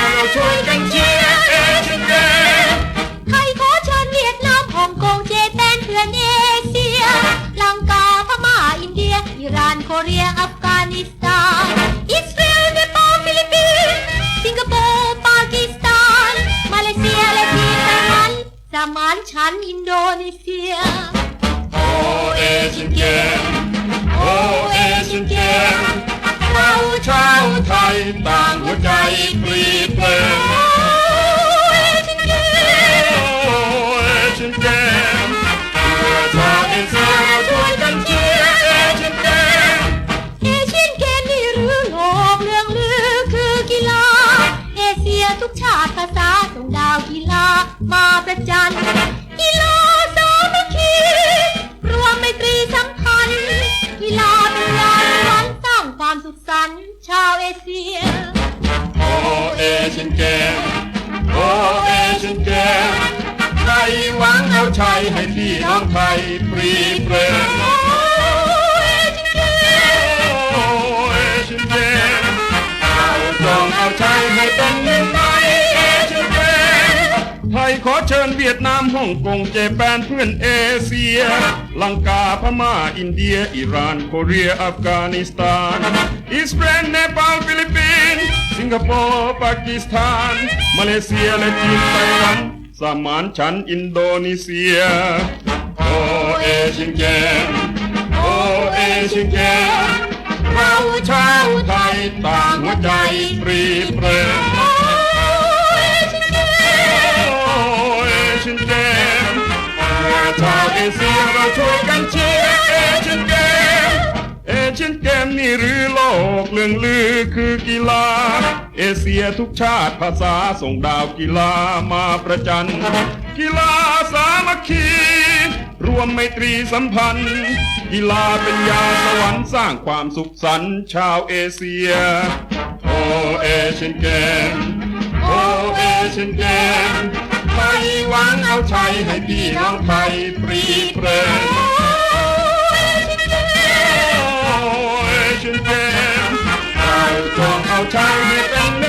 ร์เราช่วยกันเชียอชุนเดไทอนามฮ่องกงเจแปนเทือนเอเชียลังกาพมาอินเดียอิร่นโคเรียอัฟกานิสถานอิสราเอลเนปาฟิลิปปินส์สิงคโปร์ปากีสถานมาเลเซียและทีไต้หวันสมานฉันอินโดนีเซียโอเอเชีย ทุกชาติภาษาส่งดาวกีฬามาประจันกีฬาสามัคคีรวมไมตรีสัมพันธ์ กีฬาเป็นยาสวรรค์สร้างความสุขสันต์ชาวเอเชียโอเอเชียนเกมโอเอเชียนเกมไทยหวังเอาชัยให้พี่น้องไทยปรีเพลิน ขอเชิญเวียดนามฮ่องกงเจแปนเพื่อนเอเชีย ลังกาพม่าอินเดีย อิหร่านโคเรียอัฟกานิสถานอิสราเอลเนปาลฟิลิปปินส์สิงคโปร์ปากีสถาน มาเลเซียและจีนไต้หวันสมานฉันอินโดนีเซียโอเอชียนเกมโอเอชียนเกมเราชาวไทยต่างหัวใจปรีเพลิน เพื่อชาวเอเชียเราช่วยกันเชียร์เอเชียนเกมเอเชียนเกมนี่หรือโลกเรื่องลือคือกีฬา เอเชียทุกชาติภาษาส่งดาวกีฬามาประจัน กีฬาสามัคคีรวมไมตรีสัมพันธ์ กีฬาเป็นยาสวรรค์สร้างความสุขสันต์ชาวเอเชีย โอเอเชียนเกมโอเอเชียนเกม หวังเอาชัยให้พี่น้องไทยปรีเพลินโอเอเชียนเกมเราจงเอาชัยให้เป็น